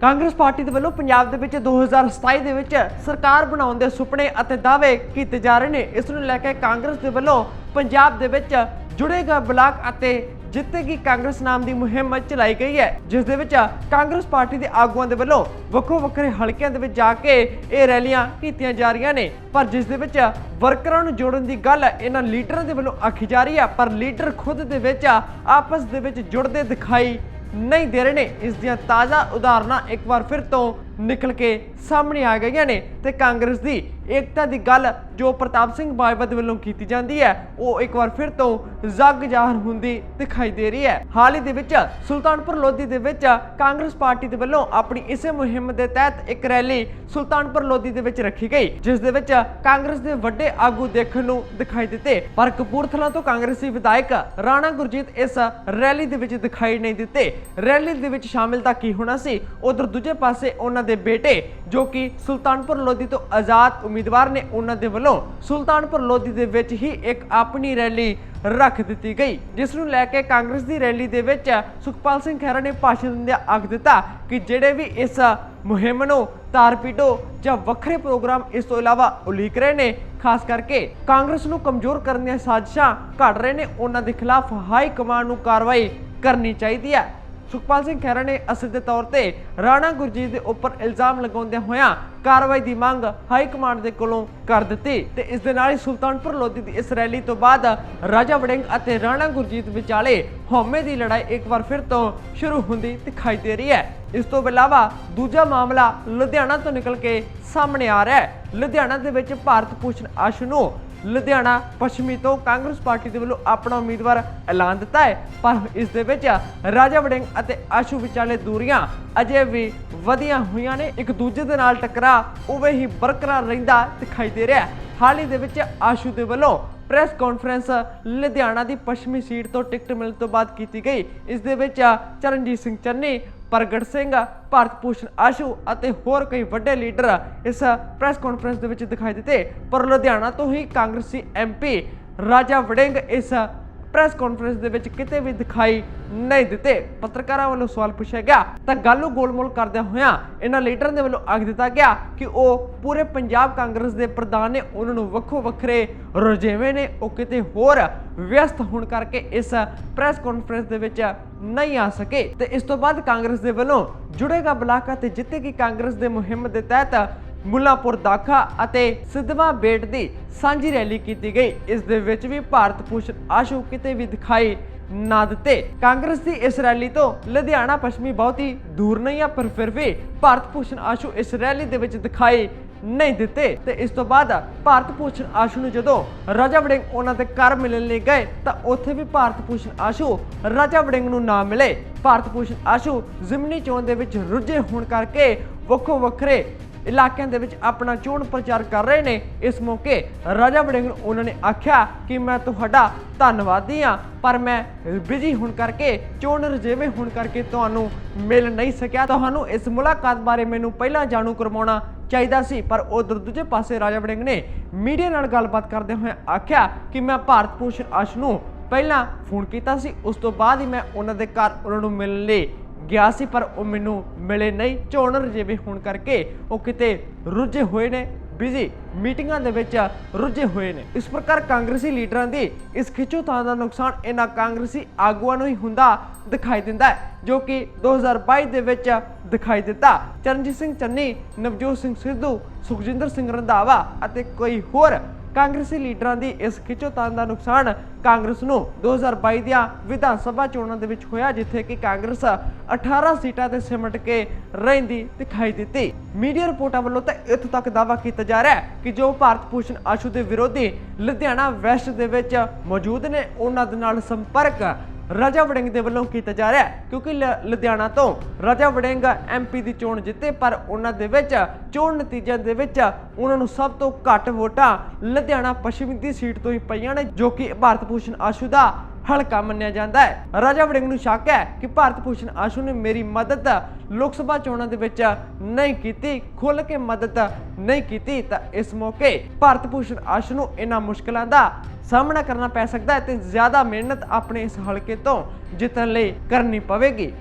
Congress party ਦੇ ਵੱਲੋਂ ਪੰਜਾਬ ਦੇ ਵਿੱਚ 2027 ਦੇ ਵਿੱਚ ਸਰਕਾਰ ਬਣਾਉਣ ਦੇ ਸੁਪਨੇ ਅਤੇ ਦਾਅਵੇ ਕੀਤੇ ਜਾ ਰਹੇ ਨੇ। ਇਸ ਨੂੰ ਲੈ ਕੇ ਕਾਂਗਰਸ ਦੇ ਵੱਲੋਂ ਪੰਜਾਬ ਦੇ ਵਿੱਚ ਜੁੜੇਗਾ ਬਲਾਕ ਅਤੇ ਜਿੱਤੇਗੀ ਕਾਂਗਰਸ ਨਾਮ ਦੀ ਮੁਹਿੰਮ ਚਲਾਈ ਗਈ ਹੈ। ਜਿਸ ਦੇ ਵਿੱਚ ਕਾਂਗਰਸ ਪਾਰਟੀ ਦੇ ਆਗੂਆਂ ਦੇ ਵੱਲੋਂ ਵੱਖੋ ਵੱਖਰੇ ਹਲਕਿਆਂ ਦੇ ਵਿੱਚ ਜਾ ਕੇ ਇਹ ਰੈਲੀਆਂ ਕੀਤੀਆਂ ਜਾ ਰਹੀਆਂ ਨੇ। ਪਰ ਜਿਸ ਦੇ ਵਿੱਚ ਵਰਕਰਾਂ ਨੂੰ ਜੋੜਨ ਦੀ ਗੱਲ ਇਹਨਾਂ ਲੀਡਰਾਂ ਦੇ ਵੱਲੋਂ ਆਖੀ ਜਾ ਰਹੀ ਹੈ। ਪਰ ਲੀਡਰ ਖੁਦ ਦੇ ਵਿੱਚ ਆਪਸ ਦੇ ਵਿੱਚ ਜੁੜਦੇ ਦਿਖਾਈ ਨਹੀਂ ਦੇ ਰਹੇ ਨੇ। ਇਸ ਦੀਆਂ ਤਾਜ਼ਾ ਉਦਾਹਰਨਾਂ ਇੱਕ ਵਾਰ ਫਿਰ ਤੋਂ ਨਿਕਲ ਕੇ ਸਾਹਮਣੇ ਆ ਗਈਆਂ ਨੇ ਤੇ ਕਾਂਗਰਸ ਦੀ ਏਕਤਾ ਦੀ ਗੱਲ ਜੋ ਪ੍ਰਤਾਪ ਸਿੰਘ ਬਾਜਵਾ ਦੇ ਵੱਲੋਂ ਕੀਤੀ ਜਾਂਦੀ ਹੈ, ਉਹ ਇੱਕ ਵਾਰ ਫਿਰ ਤੋਂ ਜੱਗ ਜ਼ਾਹਰ ਹੁੰਦੀ ਦਿਖਾਈ ਦੇ ਰਹੀ ਹੈ। ਹਾਲ ਹੀ ਦੇ ਵਿੱਚ ਸੁਲਤਾਨਪੁਰ ਲੋਧੀ ਦੇ ਵਿੱਚ ਕਾਂਗਰਸ ਪਾਰਟੀ ਦੇ ਵੱਲੋਂ ਆਪਣੀ ਇਸੇ ਮੁਹਿੰਮ ਦੇ ਤਹਿਤ ਇੱਕ ਰੈਲੀ ਸੁਲਤਾਨਪੁਰ ਲੋਧੀ ਦੇ ਵਿੱਚ ਰੱਖੀ ਗਈ, ਜਿਸ ਦੇ ਵਿੱਚ ਕਾਂਗਰਸ ਦੇ ਵੱਡੇ ਆਗੂ ਦੇਖਣ ਨੂੰ ਦਿਖਾਈ ਦਿੱਤੇ। ਪਰ ਕਪੂਰਥਲਾ ਤੋਂ ਕਾਂਗਰਸੀ ਵਿਧਾਇਕ ਰਾਣਾ ਗੁਰਜੀਤ ਇਸ ਰੈਲੀ ਦੇ ਵਿੱਚ ਦਿਖਾਈ ਨਹੀਂ ਦਿੱਤੇ। ਰੈਲੀ ਦੇ ਵਿੱਚ ਸ਼ਾਮਿਲ ਤਾਂ ਕੀ ਹੋਣਾ ਸੀ, ਉਧਰ ਦੂਜੇ ਪਾਸੇ ਉਹਨਾਂ ਦੇ ਬੇਟੇ, ਜੋ ਕਿ ਸੁਲਤਾਨਪੁਰ ਲੋਧੀ ਤੋਂ ਆਜ਼ਾਦ ਉਮੀਦਵਾਰ ਨੇ, ਉਹਨਾਂ ਦੇ ਵੱਲੋਂ ਸੁਲਤਾਨਪੁਰ ਲੋਧੀ ਦੇ ਵਿੱਚ ਹੀ ਇੱਕ ਆਪਣੀ ਰੈਲੀ ਰੱਖ ਦਿੱਤੀ ਗਈ, ਜਿਸ ਨੂੰ ਲੈ ਕੇ ਕਾਂਗਰਸ ਦੀ ਰੈਲੀ ਦੇ ਵਿੱਚ ਸੁਖਪਾਲ ਸਿੰਘ ਖਹਿਰਾ ਨੇ ਭਾਸ਼ਣ ਦਿੰਦਿਆਂ ਆਖ ਦਿੱਤਾ ਕਿ ਜਿਹੜੇ ਵੀ ਇਸ ਮੁਹਿੰਮ ਨੂੰ ਤਾਰਪੀਟੋ ਜਾਂ ਵੱਖਰੇ ਪ੍ਰੋਗਰਾਮ ਇਸ ਤੋਂ ਇਲਾਵਾ ਉਲੀਕ ਰਹੇ ਨੇ, ਖਾਸ ਕਰਕੇ ਕਾਂਗਰਸ ਨੂੰ ਕਮਜ਼ੋਰ ਕਰਨ ਦੀਆਂ ਸਾਜ਼ਿਸ਼ਾਂ ਘੜ ਰਹੇ ਨੇ, ਉਹਨਾਂ ਦੇ ਖਿਲਾਫ ਹਾਈ ਕਮਾਂਡ ਨੂੰ ਕਾਰਵਾਈ ਕਰਨੀ ਚਾਹੀਦੀ ਹੈ। ਸੁਖਪਾਲ ਸਿੰਘ ਖਹਿਰਾ ਨੇ ਅਸਲ ਦੇ ਤੌਰ ਤੇ ਰਾਣਾ ਗੁਰਜੀਤ ਦੇ ਉੱਪਰ ਇਲਜ਼ਾਮ ਲਗਾਉਂਦਿਆਂ ਹੋਇਆਂ ਕਾਰਵਾਈ ਦੀ ਮੰਗ ਹਾਈ ਕਮਾਂਡ ਦੇ ਕੋਲੋਂ ਕਰ ਦਿੱਤੀ ਤੇ ਇਸ ਦੇ ਨਾਲ ਹੀ ਸੁਲਤਾਨਪੁਰ ਲੋਧੀ ਦੀ ਇਸ ਰੈਲੀ ਤੋਂ ਬਾਅਦ ਰਾਜਾ ਵੜਿੰਗ ਅਤੇ ਰਾਣਾ ਗੁਰਜੀਤ ਵਿਚਾਲੇ ਹਉਮੈ ਦੀ ਲੜਾਈ ਇੱਕ ਵਾਰ ਫਿਰ ਤੋਂ ਸ਼ੁਰੂ ਹੁੰਦੀ ਦਿਖਾਈ ਦੇ ਰਹੀ ਹੈ। ਇਸ ਤੋਂ ਇਲਾਵਾ ਦੂਜਾ ਮਾਮਲਾ ਲੁਧਿਆਣਾ ਤੋਂ ਨਿਕਲ ਕੇ ਸਾਹਮਣੇ ਆ ਰਿਹਾ ਹੈ। ਲੁਧਿਆਣਾ ਦੇ ਵਿੱਚ ਭਾਰਤ ਭੂਸ਼ਣ ਆਸ਼ੂ ਨੂੰ ਲੁਧਿਆਣਾ ਪੱਛਮੀ ਤੋਂ ਕਾਂਗਰਸ ਪਾਰਟੀ ਦੇ ਵੱਲੋਂ ਆਪਣਾ ਉਮੀਦਵਾਰ ਐਲਾਨ ਦਿੱਤਾ ਹੈ। ਪਰ ਇਸ ਦੇ ਵਿੱਚ ਰਾਜਾ ਵੜਿੰਗ ਅਤੇ ਆਸ਼ੂ ਵਿਚਾਲੇ ਦੂਰੀਆਂ ਅਜੇ ਵੀ ਵਧੀਆਂ ਹੋਈਆਂ ਨੇ। ਇੱਕ ਦੂਜੇ ਦੇ ਨਾਲ ਟਕਰਾ ਉਵੇਂ ਹੀ ਬਰਕਰਾਰ ਰਹਿੰਦਾ ਦਿਖਾਈ ਦੇ ਰਿਹਾ ਹਾਲ ਹੀ ਦੇ ਵਿੱਚ ਆਸ਼ੂ ਦੇ ਵੱਲੋਂ ਪ੍ਰੈਸ ਕਾਨਫਰੰਸ ਲੁਧਿਆਣਾ ਦੀ ਪੱਛਮੀ ਸੀਟ ਤੋਂ ਟਿਕਟ ਮਿਲਣ ਤੋਂ ਬਾਅਦ ਕੀਤੀ ਗਈ। ਇਸ ਦੇ ਵਿੱਚ ਚਰਨਜੀਤ ਸਿੰਘ ਚੰਨੀ ਪ੍ਰਗਟ ਸਿੰਘ, ਭਾਰਤ ਭੂਸ਼ਣ ਆਸ਼ੂ ਅਤੇ ਹੋਰ ਕਈ ਵੱਡੇ ਲੀਡਰ ਇਸ ਪ੍ਰੈਸ ਕਾਨਫਰੰਸ ਦੇ ਵਿੱਚ ਦਿਖਾਈ ਦਿੱਤੇ। ਪਰ ਲੁਧਿਆਣਾ ਤੋਂ ਹੀ ਕਾਂਗਰਸੀ ਐਮਪੀ ਰਾਜਾ ਵੜਿੰਗ ਇਸ ਪ੍ਰੈਸ ਕਾਨਫਰੰਸ ਦੇ ਵਿੱਚ ਕਿਤੇ ਵੀ ਦਿਖਾਈ ਨਹੀਂ ਦਿੱਤੇ। ਪੱਤਰਕਾਰਾਂ ਵੱਲੋਂ ਸਵਾਲ ਪੁੱਛਿਆ ਗਿਆ, ਤਾਂ ਗੱਲ ਨੂੰ ਗੋਲਮੋਲ ਕਰਦਿਆਂ ਹੋਇਆਂ ਇਹਨਾਂ ਲੀਡਰਾਂ ਦੇ ਵੱਲੋਂ ਆਖ ਦਿੱਤਾ ਗਿਆ ਕਿ ਉਹ ਪੂਰੇ ਪੰਜਾਬ ਕਾਂਗਰਸ ਦੇ ਪ੍ਰਧਾਨ ਨੇ, ਉਹਨਾਂ ਨੂੰ ਵੱਖੋ ਵੱਖਰੇ ਰੁਝੇਵੇਂ ਨੇ, ਉਹ ਕਿਤੇ ਹੋਰ ਵਿਅਸਤ ਹੋਣ ਕਰਕੇ ਇਸ ਪ੍ਰੈਸ ਕਾਨਫਰੰਸ ਦੇ ਵਿੱਚ ਨਹੀਂ ਆ ਸਕੇ। ਤੇ ਇਸ ਤੋਂ ਬਾਅਦ ਕਾਂਗਰਸ ਦੇ ਵੱਲੋਂ ਜੁੜੇਗਾ ਬਲਾਕ ਅਤੇ ਜਿੱਤੇਗੀ ਕਾਂਗਰਸ ਦੇ ਮੁਹਿੰਮ ਦੇ ਤਹਿਤ ਮੁੱਲਾਪੁਰ ਦਾਖਾ ਅਤੇ ਸਿੱਧਵਾ ਬੇਟ ਦੀ ਸਾਂਝੀ ਰੈਲੀ ਕੀਤੀ ਗਈ। ਇਸ ਦੇ ਵਿੱਚ ਵੀ ਭਾਰਤ ਭੂਸ਼ਣ ਆਸ਼ੂ ਕਿਤੇ ਵੀ ਦਿਖਾਈ ਨਾ ਦਿੱਤੇ। ਕਾਂਗਰਸ ਦੀ ਇਸ ਰੈਲੀ ਤੋਂ ਲੁਧਿਆਣਾ ਪੱਛਮੀ ਬਹੁਤ ਦੂਰ ਨਹੀਂ ਆ, ਪਰ ਫਿਰ ਵੀ ਭਾਰਤ ਭੂਸ਼ਣ ਆਸ਼ੂ ਇਸ ਰੈਲੀ ਦੇ ਵਿੱਚ ਦਿਖਾਈ ਨਹੀਂ ਦਿੱਤੇ। ਤੇ ਇਸ ਤੋਂ ਬਾਅਦ ਭਾਰਤ ਭੂਸ਼ਣ ਆਸ਼ੂ ਨੂੰ ਜਦੋਂ ਰਾਜਾ ਵੜਿੰਗ ਉਹਨਾਂ ਦੇ ਘਰ ਮਿਲਣ ਲਈ ਗਏ, ਤਾਂ ਉੱਥੇ ਵੀ ਭਾਰਤ ਭੂਸ਼ਣ ਆਸ਼ੂ ਰਾਜਾ ਵੜਿੰਗ ਨੂੰ ਨਾ ਮਿਲੇ। ਭਾਰਤ ਭੂਸ਼ਣ ਆਸ਼ੂ ਜ਼ਿਮਨੀ ਚੋਣ ਦੇ ਵਿੱਚ ਰੁੱਝੇ ਹੋਣ ਕਰਕੇ ਵੱਖੋ ਵੱਖਰੇ ਇਲਾਕਿਆਂ ਦੇ ਵਿੱਚ ਆਪਣਾ ਚੋਣ ਪ੍ਰਚਾਰ ਕਰ ਰਹੇ ਨੇ। ਇਸ ਮੌਕੇ ਰਾਜਾ ਵੜਿੰਗ ਨੂੰ ਉਹਨਾਂ ਨੇ ਆਖਿਆ ਕਿ ਮੈਂ ਤੁਹਾਡਾ ਧੰਨਵਾਦੀ ਹਾਂ, ਪਰ ਮੈਂ ਬਿਜ਼ੀ ਹੋਣ ਕਰਕੇ, ਚੋਣ ਰਜੇਵੇਂ ਹੋਣ ਕਰਕੇ ਤੁਹਾਨੂੰ ਮਿਲ ਨਹੀਂ ਸਕਿਆ। ਤੁਹਾਨੂੰ ਇਸ ਮੁਲਾਕਾਤ ਬਾਰੇ ਮੈਨੂੰ ਪਹਿਲਾਂ ਜਾਣੂ ਕਰਵਾਉਣਾ ਚਾਹੀਦਾ ਸੀ, ਪਰ ਉਧਰ ਦੂਜੇ ਪਾਸੇ ਰਾਜਾ ਵੜਿੰਗ ਨੇ ਮੀਡੀਆ ਨਾਲ ਗੱਲਬਾਤ ਕਰਦੇ ਹੋਏ ਆਖਿਆ ਕਿ ਮੈਂ ਭਾਰਤ ਭੂਸ਼ਣ ਅਸ਼ ਨੂੰ ਪਹਿਲਾਂ ਫੋਨ ਕੀਤਾ ਸੀ। ਉਸ ਤੋਂ ਬਾਅਦ ਹੀ ਮੈਂ ਉਹਨਾਂ ਦੇ ਘਰ ਉਹਨਾਂ ਨੂੰ ਮਿਲਣ ਲਈ ਗਿਆ ਸੀ, ਪਰ ਉਹ ਮੈਨੂੰ ਮਿਲੇ ਨਹੀਂ। ਚੋਣ ਰਜੇਵੇ ਹੋਣ ਕਰਕੇ ਉਹ ਕਿਤੇ ਰੁੱਝੇ ਹੋਏ ਨੇ। ਬਿਜ਼ੀ ਮੀਟਿੰਗਾਂ ਦੇ ਵਿੱਚ ਰੁੱਝੇ ਹੋਏ ਨੇ। ਇਸ ਪ੍ਰਕਾਰ ਕਾਂਗਰਸੀ ਲੀਡਰਾਂ ਦੀ ਇਸ ਖਿੱਚੋਤਾਣ ਦਾ ਨੁਕਸਾਨ ਇਹਨਾਂ ਕਾਂਗਰਸੀ ਆਗੂਆਂ ਨੂੰ ਹੀ ਹੁੰਦਾ ਦਿਖਾਈ ਦਿੰਦਾ ਹੈ, ਜੋ ਕਿ 2022 ਦੇ ਵਿੱਚ ਦਿਖਾਈ ਦਿੱਤਾ। ਚਰਨਜੀਤ ਸਿੰਘ ਚੰਨੀ, ਨਵਜੋਤ ਸਿੰਘ ਸਿੱਧੂ, ਸੁਖਜਿੰਦਰ ਸਿੰਘ ਰੰਧਾਵਾ ਅਤੇ ਕੋਈ ਹੋਰ ਕਾਂਗਰਸੀ ਲੀਡਰਾਂ ਦੀ ਇਸ ਖਿੱਚੋਤਾਣ ਦਾ ਨੁਕਸਾਨ ਕਾਂਗਰਸ ਨੂੰ 2022 ਦੀਆਂ ਵਿਧਾਨ ਸਭਾ ਚੋਣਾਂ ਦੇ ਵਿੱਚ ਹੋਇਆ, ਜਿੱਥੇ ਕਿ ਕਾਂਗਰਸ 18 ਸੀਟਾਂ ਤੇ ਸਿਮਟ ਕੇ ਰਹਿੰਦੀ ਦਿਖਾਈ ਦਿੱਤੀ। ਮੀਡੀਆ ਰਿਪੋਰਟਾਂ ਵੱਲੋਂ ਤਾਂ ਇੱਥੋਂ ਤੱਕ ਦਾਅਵਾ ਕੀਤਾ ਜਾ ਰਿਹਾ ਹੈ ਕਿ ਜੋ ਭਾਰਤ ਭੂਸ਼ਣ ਆਸ਼ੂ ਦੇ ਵਿਰੋਧੀ ਲੁਧਿਆਣਾ ਵੈਸਟ ਦੇ ਵਿੱਚ ਮੌਜੂਦ ਨੇ, ਉਹਨਾਂ ਦੇ ਨਾਲ ਸੰਪਰਕ ਰਾਜਾ ਵੜਿੰਗ ਦੇ ਵੱਲੋਂ ਕੀਤਾ ਜਾ ਰਿਹਾ ਹੈ, ਕਿਉਂਕਿ ਲ- ਲੁਧਿਆਣਾ ਤੋਂ ਰਾਜਾ ਵੜਿੰਗ ਐਮਪੀ ਦੀ ਚੋਣ ਜਿੱਤੇ, ਪਰ ਉਹਨਾਂ ਦੇ ਵਿੱਚ ਚੋਣ ਨਤੀਜਿਆਂ ਦੇ ਵਿੱਚ ਉਹਨਾਂ ਨੂੰ ਸਭ ਤੋਂ ਘੱਟ ਵੋਟਾਂ ਲੁਧਿਆਣਾ ਪੱਛਮੀ ਦੀ ਸੀਟ ਤੋਂ ਹੀ ਪਈਆਂ ਨੇ, ਜੋ ਕਿ ਭਾਰਤ ਭੂਸ਼ਣ ਆਸ਼ੂ ਦਾ ਹਲਕਾ ਮੰਨਿਆ ਜਾਂਦਾ ਹੈ। ਰਾਜਾ ਵੜਿੰਗ ਨੂੰ ਸ਼ੱਕ ਹੈ ਕਿ ਭਾਰਤ ਭੂਸ਼ਣ ਆਸ਼ੂ ਨੇ ਮੇਰੀ ਮਦਦ ਲੋਕ ਸਭਾ ਚੋਣਾਂ ਦੇ ਵਿੱਚ ਨਹੀਂ ਕੀਤੀ ਖੁੱਲ ਕੇ ਮਦਦ ਨਹੀਂ ਕੀਤੀ, ਤਾਂ ਇਸ ਮੌਕੇ ਭਾਰਤ ਭੂਸ਼ਣ ਆਸ਼ੂ ਨੂੰ ਇਹਨਾਂ ਮੁਸ਼ਕਲਾਂ ਦਾ ਸਾਹਮਣਾ ਕਰਨਾ ਪੈ ਸਕਦਾ ਹੈ ਤੇ ਜ਼ਿਆਦਾ ਮਿਹਨਤ ਆਪਣੇ ਇਸ ਹਲਕੇ ਤੋਂ ਜਿੱਤਣ ਲਈ ਕਰਨੀ ਪਵੇਗੀ।